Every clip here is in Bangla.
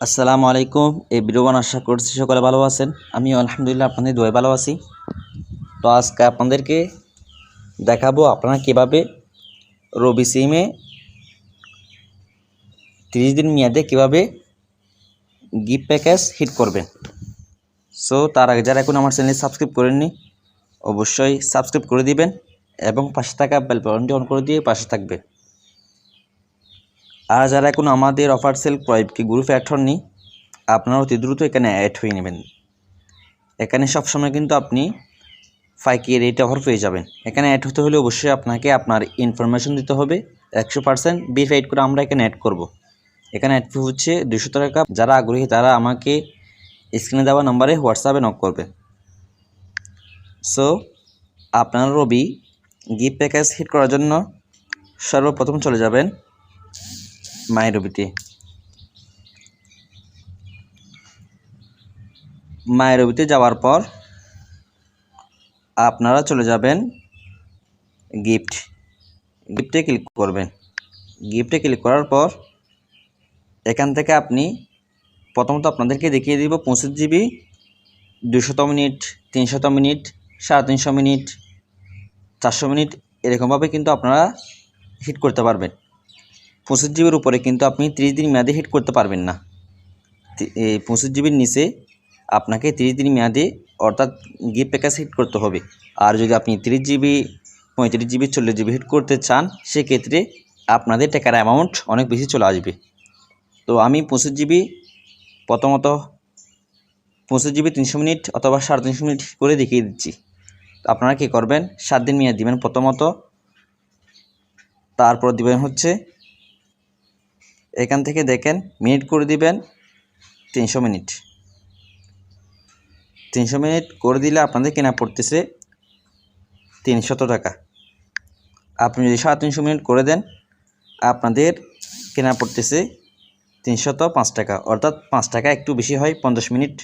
আসসালামু আলাইকুম। এই ভিডিও আশা করছি সকলে ভালো আছেন। আমি আলহামদুলিল্লাহ আপনাদের দোয়া ভালো আছি। তো আজকে আপনাদেরকে দেখাবো আপনারা কীভাবে রবি সিমে তিরিশ দিন মেয়াদে কীভাবে গিফট প্যাকেজ হিট করবেন। সো তার আগে যারা এখন আমার চ্যানেল সাবস্ক্রাইব করেননি, অবশ্যই সাবস্ক্রাইব করে দিবেন এবং পাশে থাকা বেল অন করে দিয়ে পাশে থাকবেন। আর যারা এখন আমাদের অফার সেল প্রয়েবকে গ্রুপে অ্যাড হননি আপনারা অতি দ্রুত এখানে অ্যাড হয়ে নেবেন। এখানে সবসময় কিন্তু আপনি ফাইকি রেটে অফার পেয়ে যাবেন। এখানে অ্যাড হতে হলে অবশ্যই আপনাকে আপনার ইনফরমেশন দিতে হবে। একশো পার্সেন্ট ভেরিফাইড করে আমরা এখানে অ্যাড করব। এখানে অ্যাড ফি হচ্ছে দুশো টাকা যারা আগ্রহী তারা আমাকে স্ক্রিনে দেওয়া নাম্বারে হোয়াটসঅ্যাপে নক করবে। সো আপনার রবি গিফট প্যাকেজ হিট করার জন্য সর্বপ্রথম চলে যাবেন। মায়ের রবিতে মায়ের রবিতে যাওয়ার পর আপনারা চলে যাবেন গিফট। গিফটে ক্লিক করবেন। গিফটে ক্লিক করার পর এখান থেকে আপনি প্রথমত আপনাদেরকে দেখিয়ে দিব পঁচিশ জিবি দুশত মিনিট, তিনশত মিনিট, সাড়ে তিনশো মিনিট, চারশো মিনিট, এরকমভাবে কিন্তু আপনারা হিট করতে পারবেন। পঁচিশ জিবির উপরে কিন্তু আপনি তিরিশ দিন মেয়াদে হিট করতে পারবেন না। পঁচিশ জিবির নিচে আপনাকে তিরিশ দিন মেয়াদে অর্থাৎ গিফট প্যাকেজ হিট করতে হবে। আর যদি আপনি তিরিশ জিবি, পঁয়ত্রিশ জিবি, চল্লিশ জিবি হিট করতে চান, সেক্ষেত্রে আপনাদের টাকার অ্যামাউন্ট অনেক বেশি চলে আসবে। তো আমি পঁচিশ জিবি প্রথমত পঁচিশ জিবি তিনশো মিনিট অথবা সাড়ে তিনশো মিনিট করে দেখিয়ে দিচ্ছি। আপনারা কী করবেন? সাত দিন মেয়াদ দিবেন প্রথমত। তারপর দিবেন হচ্ছে এখান থেকে দেখেন, মিনিট করে দিবেন, তিনশো মিনিট। তিনশো মিনিট করে দিলে আপনাদের কেনা পড়তেছে তিনশত টাকা। আপনি যদি সাড়ে তিনশো মিনিট করে দেন, আপনাদের কেনা পড়তেছে তিনশত পাঁচ টাকা। অর্থাৎ পাঁচ টাকা একটু বেশি হয়, পঞ্চাশ মিনিট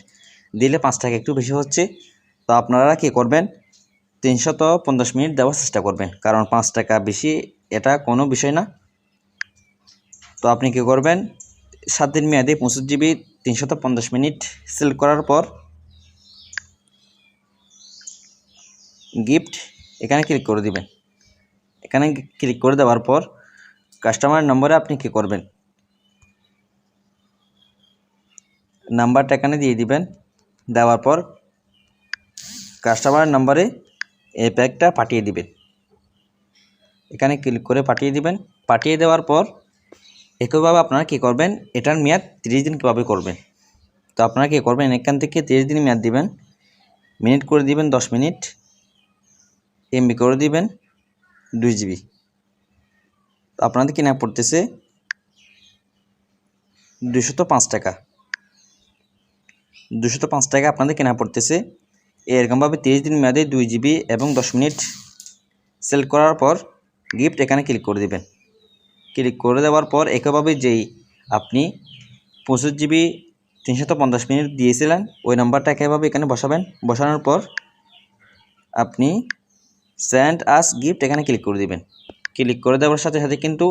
দিলে পাঁচ টাকা একটু বেশি হচ্ছে। তো আপনারা কী করবেন? তিনশত পঞ্চাশ মিনিট দেওয়ার চেষ্টা করবেন। কারণ পাঁচ টাকা বেশি এটা কোনো বিষয় না। তো আপনি কী করবেন? সাত দিন মেয়াদে পঁচিশ জিবি, তিনশত পঞ্চাশ মিনিট সেল করার পর গিফট এখানে ক্লিক করে দিবেন। এখানে ক্লিক করে দেওয়ার পর কাস্টমার নম্বরে আপনি কী করবেন? নাম্বারটা এখানে দিয়ে দিবেন। দেওয়ার পর কাস্টমার নম্বরে এই প্যাকটা পাঠিয়ে দিবেন। এখানে ক্লিক করে পাঠিয়ে দিবেন। পাঠিয়ে দেওয়ার পর একইভাবে আপনারা কী করবেন? এটার মেয়াদ তিরিশ দিন কীভাবে করবেন? তো আপনারা কী করবেন? এখান থেকে তিরিশ দিন মেয়াদ দিবেন। মিনিট করে দিবেন দশ মিনিট। এমবি করে দিবেন দুই জিবি। তো আপনাদের কিনা পড়তেছে? দুশত পাঁচ টাকা। দুশত পাঁচ টাকা আপনাদের কেনা পড়তেছে? এরকমভাবে তিরিশ দিন মেয়াদে দুই জিবি এবং দশ মিনিট সেল করার পর গিফট এখানে ক্লিক করে দিবেন। ক্লিক করে দেওয়ার পর একইভাবে যেই আপনি পঁচিশ জিবি তিনশত পঞ্চাশ মিনিট দিয়েছিলেন, ওই নাম্বারটা একইভাবে এখানে বসাবেন। বসানোর পর আপনি স্যান্ড আস গিফট এখানে ক্লিক করে দিবেন। ক্লিক করে দেওয়ার সাথে সাথে কিন্তু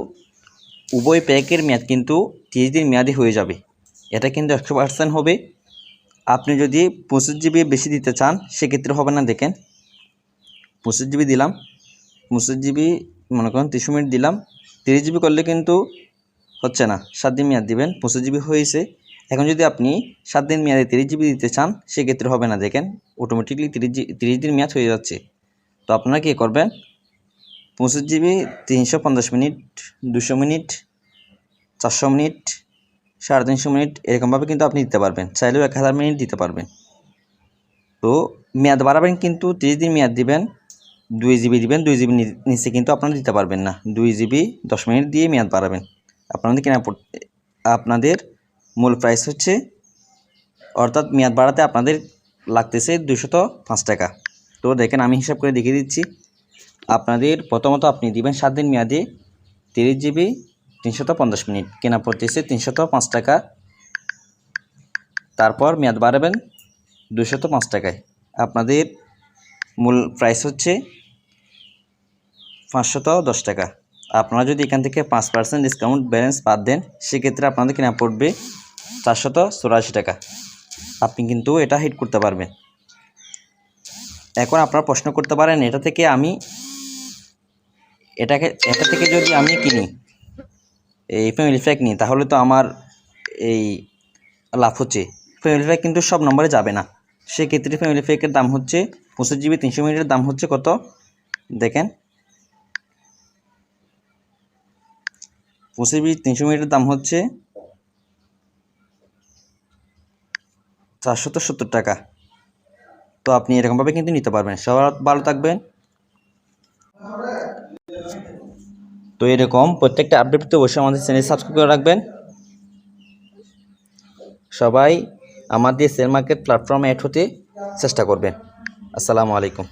উভয় প্যাকের মেয়াদ কিন্তু তিরিশ দিন মেয়াদি হয়ে যাবে। এটা কিন্তু একশো পার্সেন্ট হবে। আপনি যদি পঁচিশ জিবি বেশি দিতে চান, সেক্ষেত্রে হবে না। দেখেন, পঁচিশ জিবি দিলাম, পঁচিশ জিবি মনে করেন তিরিশ মিনিট দিলাম তিরিশ জিবি করলে কিন্তু হচ্ছে না, সাত দিন মেয়াদ দিবেন, পঁচিশ জিবি হয়েছে। এখন যদি আপনি সাত দিন মেয়াদে তিরিশ জিবি দিতে চান, সেক্ষেত্রে হবে না, দেখেন অটোমেটিকলি তিরিশ তিরিশ দিন মেয়াদ হয়ে যাচ্ছে। তো আপনারা কী করবেন? পঁচিশ জিবি তিনশো পঞ্চাশ মিনিট, দুশো মিনিট, চারশো মিনিট, সাড়ে তিনশো মিনিট, এরকমভাবে কিন্তু আপনি দিতে পারবেন। চাইলেও এক হাজার মিনিট দিতে পারবেন। তো মেয়াদ বাড়াবেন কিন্তু, তিরিশ দিন মেয়াদ দিবেন দুই জিবি দিবেন, দুই জিবি নিচে কিন্তু আপনারা দিতে পারবেন না। দুই জিবি দশ মিনিট দিয়ে মেয়াদ বাড়াবেন। আপনাদের কেনা আপনাদের মূল প্রাইস হচ্ছে, অর্থাৎ মেয়াদ বাড়াতে আপনাদের লাগতেছে দুশত পাঁচ টাকা। তো দেখেন, আমি হিসাব করে দেখিয়ে দিচ্ছি। আপনাদের প্রথমত আপনি দিবেন সাত দিন মেয়াদে তিরিশ জিবি, তিনশত পঞ্চাশ মিনিট। কেনা পড়তেছে তিনশত পাঁচ টাকা। তারপর মেয়াদ বাড়াবেন দুশত পাঁচ টাকায়। আপনাদের মূল প্রাইস হচ্ছে পাঁচশত দশ টাকা। আপনারা যদি এখান থেকে পাঁচ পার্সেন্ট ডিসকাউন্ট ব্যালেন্স বাদ দেন, সেক্ষেত্রে আপনাদের কেনা পড়বে চারশত চুরাশি টাকা। আপনি কিন্তু এটা হিট করতে পারবেন। এখন আপনারা প্রশ্ন করতে পারেন, এটা থেকে আমি, এটাকে, এটা থেকে যদি আমি কিনি, এই ফ্যামিলি প্যাক নিই, তাহলে তো আমার এই লাভ হচ্ছে। ফ্যামিলি প্যাক কিন্তু সব নম্বরে যাবে না। সেক্ষেত্রে ফ্যামিলি প্যাকের দাম হচ্ছে পঁচিশ জিবি তিনশো মিনিটের দাম হচ্ছে কত? দেখেন পঁচিশ জিবি তিনশো মিনিটের দাম হচ্ছে চারশত সত্তর টাকা। তো আপনি এরকমভাবে কিন্তু নিতে পারবেন। সবার ভালো থাকবেন। তো এরকম প্রত্যেকটা আপডেট পেতে অবশ্যই আমাদের চ্যানেল সাবস্ক্রাইব করে রাখবেন। সবাই আমাদের শেয়ার মার্কেট প্ল্যাটফর্মে অ্যাড হতে চেষ্টা করবেন। আসসালামু আলাইকুম।